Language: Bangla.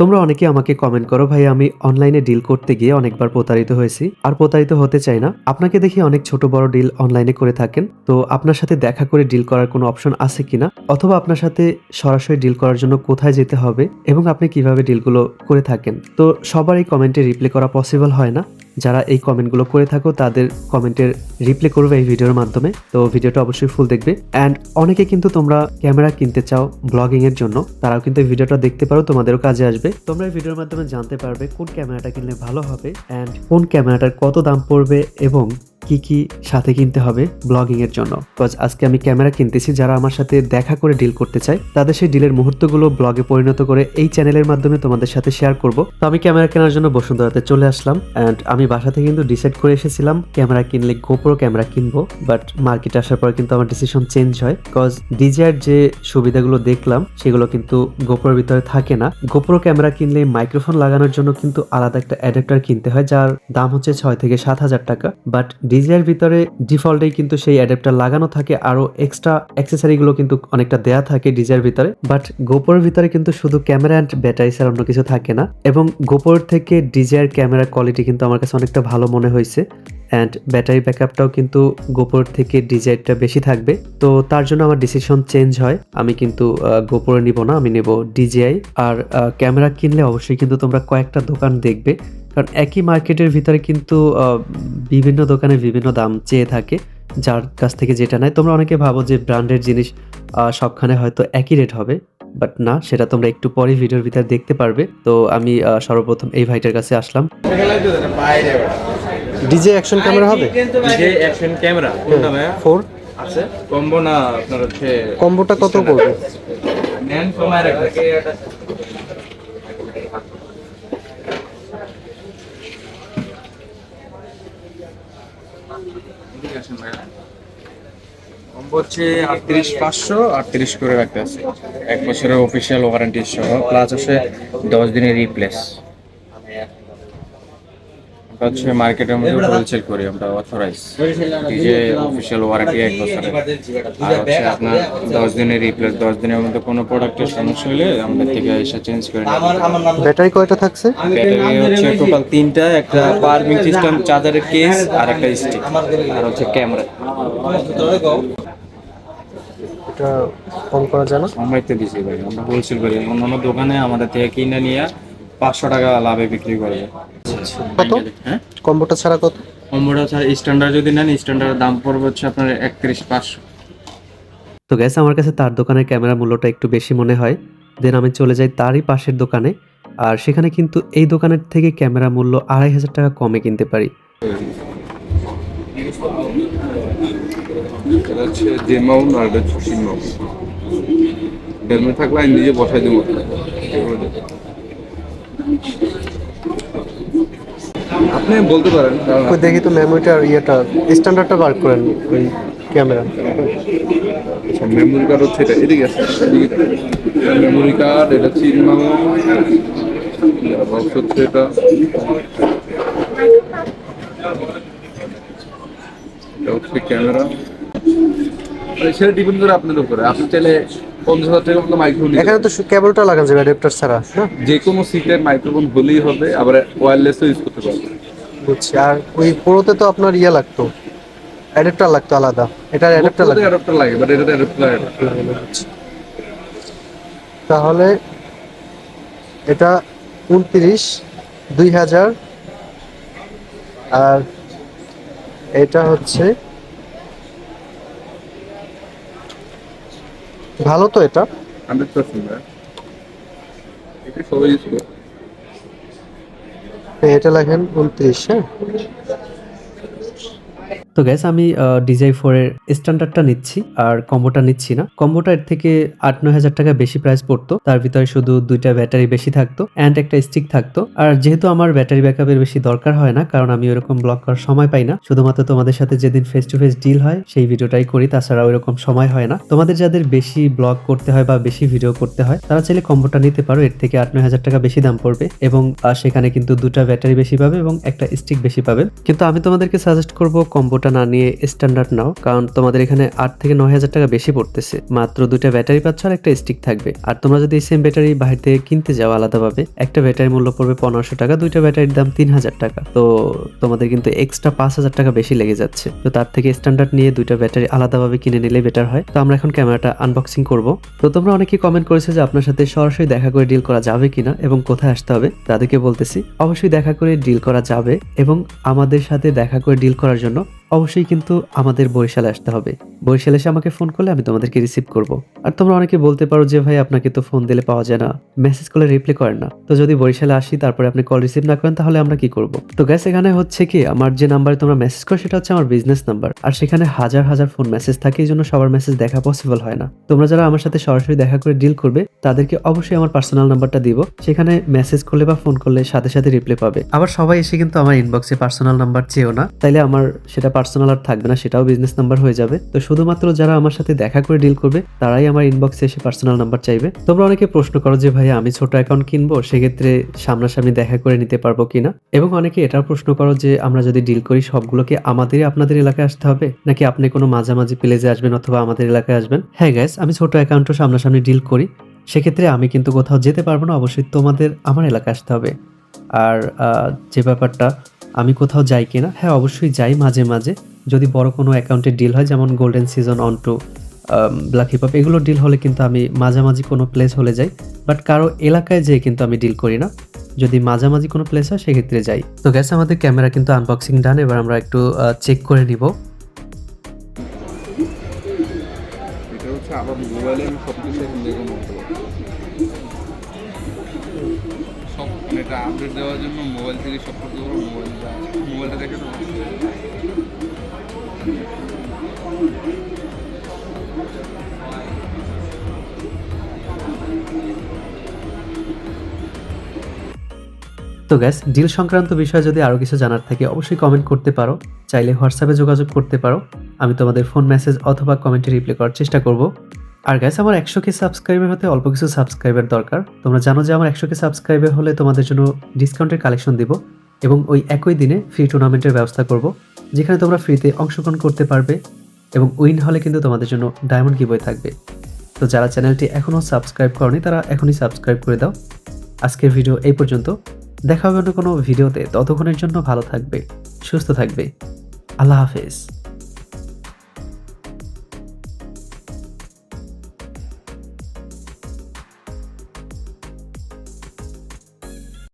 তোমরা অনেকে আমাকে কমেন্ট করো, ভাই, আমি অনলাইনে ডিল করতে গিয়ে অনেকবার প্রতারিত হয়েছি, আর প্রতারিত হতে চাই না। আপনাকে দেখি অনেক ছোট বড় ডিল অনলাইনে করে থাকেন। তো আপনার সাথে দেখা করে ডিল করার কোনো অপশন আছে কিনা? অথবা আপনার সাথে সরাসরি ডিল করার জন্য কোথায় যেতে হবে? এবং আপনি কীভাবে ডিলগুলো করে থাকেন? তো সবার এই কমেন্টে রিপ্লাই করা পসিবল হয় না। যারা এই কমেন্টগুলো করে থাকো, তাদের কমেন্টের রিপ্লে করবে এই ভিডিওর মাধ্যমে। তো ভিডিওটা অবশ্যই ফুল দেখবে। অ্যান্ড অনেকে কিন্তু তোমরা ক্যামেরা কিনতে চাও ব্লগিংয়ের জন্য, তারাও কিন্তু এই ভিডিওটা দেখতে পারো, তোমাদেরও কাজে আসবে। তোমরা এই ভিডিওর মাধ্যমে জানতে পারবে কোন ক্যামেরাটা কিনলে ভালো হবে অ্যান্ড কোন ক্যামেরাটার কত দাম পড়বে এবং কি কি সাথে কিনতে হবে ব্লগিং এর জন্য। বিকজ আজকে আমি ক্যামেরা কিনতেছি, যারা আমার সাথে দেখা করে ডিল করতে চায়, তাদের সেই ডিলের মুহূর্তগুলো ব্লগে পরিণত করে এই চ্যানেলের মাধ্যমে তোমাদের সাথে শেয়ার করব। তো আমি ক্যামেরা কেনার জন্য বসুন্ধরাতে চলে আসলাম অ্যান্ড আমি বাসা থেকে কিন্তু ডিসাইড করে এসেছিলাম, ক্যামেরা কিনলে গোপ্রো ক্যামেরা কিনবো বাট মার্কেটে আসার পর কিন্তু আমার ডিসিশন চেঞ্জ হয়। বিকজ ডিজিআর যে সুবিধাগুলো দেখলাম, সেগুলো কিন্তু গোপ্রোর ভিতরে থাকে না। গোপ্রো ক্যামেরা কিনলে মাইক্রোফোন লাগানোর জন্য কিন্তু আলাদা একটা অ্যাডাপ্টার কিনতে হয়, যার দাম হচ্ছে ছয় থেকে সাত হাজার টাকা বাট ডিজিআর ভিতরে ডিফল্টেই কিন্তু সেই অ্যাডাপ্টার লাগানো থাকে আরও এক্সট্রা অ্যাক্সেসরিগুলো কিন্তু অনেকটা দেয়া থাকে ডিজিআর ভিতরে। বাট গোপোর ভিতরে কিন্তু শুধু ক্যামেরা অ্যান্ড ব্যাটারি ছাড়া অন্য কিছু থাকে না। এবং গোপোর থেকে ডিজিআর ক্যামেরার কোয়ালিটি কিন্তু আমার কাছে অনেকটা ভালো মনে হয়েছে। অ্যান্ড ব্যাটারি ব্যাকআপটাও কিন্তু গোপোর থেকে ডিজাইনটা বেশি থাকবে। তো তার জন্য আমার ডিসিশন চেঞ্জ হয়। আমি কিন্তু গোপোরে নিব না, আমি নেব ডিজিআই। আর ক্যামেরা কিনলে অবশ্যই কিন্তু তোমরা কয়েকটা দোকান দেখবে। কারণ একই মার্কেটের ভিতরে কিন্তু বিভিন্ন দোকানে বিভিন্ন দাম চেয়ে থাকে যার কাছ থেকে যেটা নেয়। তোমরা অনেকে ভাবো যে ব্র্যান্ডের জিনিস সবখানে হয়তো একই রেট হবে বাট না সেটা তোমরা একটু পরে ভিডিওর ভিতরে দেখতে পারবে। তো আমি সর্বপ্রথম এই ভাইটার কাছে আসলাম। ডিজে অ্যাকশন ক্যামেরা হবে? ডিজে অ্যাকশন ক্যামেরা কোনটা ভাইয়া? ফোর আছে। কম্বো না আপনার হচ্ছে কম্বোটা কত পড়বে? নেন কমায় রাখবে আটত্রিশ পাঁচশো, আটত্রিশ করে রাখতে আছে। এক বছরের অফিসিয়াল ওয়ারেন্টি সহ প্লাস আছে দশ দিনের রিপ্লেস হচ্ছে মার্কেটের মধ্যে হোলসেল করি আমরা অথরাইজ ডিজে অফিসিয়াল ওয়ারেন্টি এক বছরের। আর হচ্ছে আপনার দশ দিনের রিপ্লেস দশ দিনের মধ্যে কোনো প্রোডাক্টের সমস্যা হলে আমাদের থেকে এসে চেঞ্জ করে ব্যাটারি কয়টা থাকছে? ব্যাটারি হচ্ছে টোটাল তিনটা একটা পারমিং সিস্টেম চার্জারের কেস আর একটা স্টিক আর হচ্ছে ক্যামেরা এটা কম করা যায় না? আমরাই দিছি ভাই আমরা হোলসেল করি। অন্যান্য দোকানে আমাদের থেকে কিনে নিয়ে পাঁচশো টাকা লাভে বিক্রি করবে কত? হ্যাঁ? কম্বোটা ছাড়া কত? কম্বোটা ছাড়া স্ট্যান্ডার্ড যদি নেন স্ট্যান্ডার্ড দাম পড়বে হচ্ছে আপনার একত্রিশ পাঁচশো। তো গ্যাস আমার কাছে তার দোকানের ক্যামেরা মূল্যটা একটু বেশি মনে হয়। দেন আমি চলে যাই তারই পাশের দোকানে। আর সেখানে কিন্তু এই দোকানের থেকে ক্যামেরা মূল্য আড়াই হাজার টাকা কমে কিনতে পারি। এটা হচ্ছে যে আর এটা হচ্ছে তিন হেলমেট থাকলে আমি নিজে বসাই দেবো। আপনি বলতে পারেন দেখি তো মেমোরিটা আর ইয়েটা স্ট্যান্ডার্ডটা বার করেন ওই ক্যামেরা মেমোরি কার্ড হচ্ছে এটা এদিকে আছে মেমোরি কার্ড এটা চিন মাউন্ট বক্স হচ্ছে এটা। এটা হচ্ছে ক্যামেরা সেটা ডিপেন্ড করে আপনার উপরে। আপনি চাইলে পঞ্চাশ হাজার টাকা মতো মাইক্রোফোন এখানে তো কেবলটা লাগানো যাবে অ্যাডাপ্টার ছাড়া যে কোনো সিক্রেট মাইক্রোফোন হলেই হবে আবার ওয়্যারলেসও ইউজ করতে পারবে বুঝছি। আর ওই পুরোতে তো আপনার ইয়ে লাগতো অ্যাডাপ্টার লাগতো আলাদা। এটার অ্যাডাপ্টার লাগতো অ্যাডাপ্টার লাগে বাট এটা অ্যাডাপ্টার লাগে তাহলে এটা উনত্রিশ দুই হাজার আর এটা হচ্ছে ভালো তো এটা। হান্ড্রেড পার্সেন্ট এটা সবাই ইউজ করে। এটা লেখেন উনত্রিশ হ্যাঁ? তো গ্যাস আমি ডিজাই ফোরের স্ট্যান্ডার্ডটা নিচ্ছি আর কম্বোটা নিচ্ছি না। কম্বোটা এর থেকে আট নয় হাজার টাকা বেশি প্রাইস পড়তো। তার ভিতরে শুধু দুইটা ব্যাটারি বেশি থাকতো অ্যান্ড একটা স্টিক থাকতো। আর যেহেতু আমার ব্যাটারি ব্যাকআপের বেশি দরকার হয় না, কারণ আমি ওরকম ব্লগ করার সময় পাই না, শুধুমাত্র তোমাদের সাথে যেদিন ফেস টু ফেস ডিল হয়, সেই ভিডিওটাই করি, তাছাড়া ওইরকম সময় হয় না। তোমাদের যাদের বেশি ব্লগ করতে হয় বা বেশি ভিডিও করতে হয়, তারা চাইলে কম্বোটা নিতে পারো, এর থেকে আট নয় হাজার টাকা বেশি দাম পড়বে এবং সেখানে কিন্তু দুটা ব্যাটারি বেশি পাবে এবং একটা স্টিক বেশি পাবে। কিন্তু আমি তোমাদেরকে সাজেস্ট করব কম্বোটা না নিয়ে স্ট্যান্ডার্ড নাও, কারণ তোমাদের এখানে আট থেকে নয় হাজার টাকা বেশি পড়তেছে। মাত্র দুইটা ব্যাটারি পাচ্ছ আর একটা স্টিক থাকবে। আর তোমরা যদি সেম ব্যাটারি বাইরে থেকে কিনতে যাও আলাদাভাবে, একটা ব্যাটারির মূল্য পড়বে পনেরোশো টাকা, দুইটা ব্যাটারির দাম তিন হাজার টাকা। তো তোমাদের কিন্তু এক্সট্রা পাঁচ হাজার টাকা বেশি লেগে যাচ্ছে। তো তার থেকে স্ট্যান্ডার্ড নিয়ে দুইটা ব্যাটারি আলাদাভাবে কিনে নিলে বেটার হয়। তো আমরা এখন ক্যামেরাটা আনবক্সিং করব। তো তোমরা অনেকেই কমেন্ট করেছে যে আপনার সাথে সরাসরি দেখা করে ডিল করা যাবে কিনা এবং কোথায় আসতে হবে, তাদেরকে বলতেছি, অবশ্যই দেখা করে ডিল করা যাবে এবং আমাদের সাথে দেখা করে ডিল করার জন্য অবশ্যই কিন্তু আমাদের বরিশালে আসতে হবে। বরিশালে এসে আমাকে ফোন করলে আমি তোমাদেরকে রিসিভ করব। আর তোমরা অনেকে বলতে পারো যে, ভাই, আপনাকে তো ফোন দিলে পাওয়া যায় না। মেসেজ করলে রিপ্লাই করেন না। তো যদি বরিশালে আসি, তারপরে আপনি কল রিসিভ না করেন, তাহলে আমরা কি করব? তো গ্যাস এখানে হচ্ছে কি, আমার যে নাম্বারে তোমরা মেসেজ করো, সেটা হচ্ছে আমার বিজনেস নাম্বার আর সেখানে হাজার হাজার ফোন মেসেজ থাকে, এই জন্য সবার মেসেজ দেখা পসিবল হয় না। তোমরা যারা আমার সাথে সরাসরি দেখা করে ডিল করবে, তাদেরকে অবশ্যই আমার পার্সোনাল নাম্বারটা দিব। সেখানে মেসেজ করলে বা ফোন করলে সাথে সাথে রিপ্লাই পাবে। আবার সবাই এসে কিন্তু আমার ইনবক্সে পার্সোনাল নাম্বার চেয়েও না। তাইলে আমার সেটা পার্সোনাল আর থাকবে না, সেটাও বিজনেস নাম্বার হয়ে যাবে। তো শুধুমাত্র যারা আমার সাথে দেখা করে ডিল করবে, তারাই আমার ইনবক্সে এসে পার্সোনাল নাম্বার চাইবে। তোমরা অনেকে প্রশ্ন করো যে ভাই আমি ছোট অ্যাকাউন্ট কিনবো? সেক্ষেত্রে সামনাসামনি দেখা করে নিতে পারব কিনা? এবং অনেকে এটাও প্রশ্ন করো যে, আমরা যদি ডিল করি, সবগুলোকে আমাদেরই আপনাদের এলাকায় আসতে হবে? নাকি আপনি কোনো মাঝামাঝি প্লেজে আসবেন অথবা আমাদের এলাকায় আসবেন? হ্যাঁ গ্যাস আমি ছোট অ্যাকাউন্টও সামনাসামনি ডিল করি। সেক্ষেত্রে আমি কিন্তু কোথাও যেতে পারব না, অবশ্যই তোমাদের আমার এলাকায় আসতে হবে। আর যে ব্যাপারটা আমি কোথাও যাই কিনা হ্যাঁ অবশ্যই যাই মাঝে মাঝে। যদি বড় কোনো অ্যাকাউন্টের ডিল হয়, যেমন golden season on to black hip hop এগুলো ডিল হলে কিন্তু আমি মাঝামাঝি কোনো প্লেস হলে যাই। বাট কারও এলাকায় যেয়ে কিন্তু আমি ডিল করি না। যদি মাঝামাঝি কোনো প্লেস হয়, সেক্ষেত্রে যাই। তো গ্যাস আমাদের ক্যামেরা কিন্তু আনবক্সিং ডান এবার আমরা একটু চেক করে নিব। আপডেট দেওয়ার জন্য মোবাইল থেকে সব করতে পারব মোবাইল মোবাইলটা দেখে না তো গ্যাস ডিল সংক্রান্ত বিষয়ে যদি আরও কিছু জানার থাকে, অবশ্যই কমেন্ট করতে পারো। চাইলে হোয়াটসঅ্যাপে যোগাযোগ করতে পারো। আমি তোমাদের ফোন মেসেজ অথবা কমেন্টে রিপ্লাই করার চেষ্টা করব। আর গ্যাস আমার একশো কে সাবস্ক্রাইবার হতে অল্প কিছু সাবস্ক্রাইবার দরকার। তোমরা জানো যে আমার একশো কে সাবস্ক্রাইবার হলে তোমাদের জন্য ডিসকাউন্টের কালেকশন দিব এবং ওই একই দিনে ফ্রি টুর্নামেন্টের ব্যবস্থা করব, যেখানে তোমরা ফ্রিতে অংশগ্রহণ করতে পারবে এবং উইন হলে কিন্তু তোমাদের জন্য ডায়মন্ড গিবই থাকবে। তো যারা চ্যানেলটি এখনও সাবস্ক্রাইব করনি, তারা এখনই সাবস্ক্রাইব করে দাও। আজকের ভিডিও এই পর্যন্ত। দেখা হবে অন্য কোনো ভিডিওতে ততক্ষণের জন্য ভালো থাকবে, সুস্থ থাকবে। আল্লাহ হাফেজ।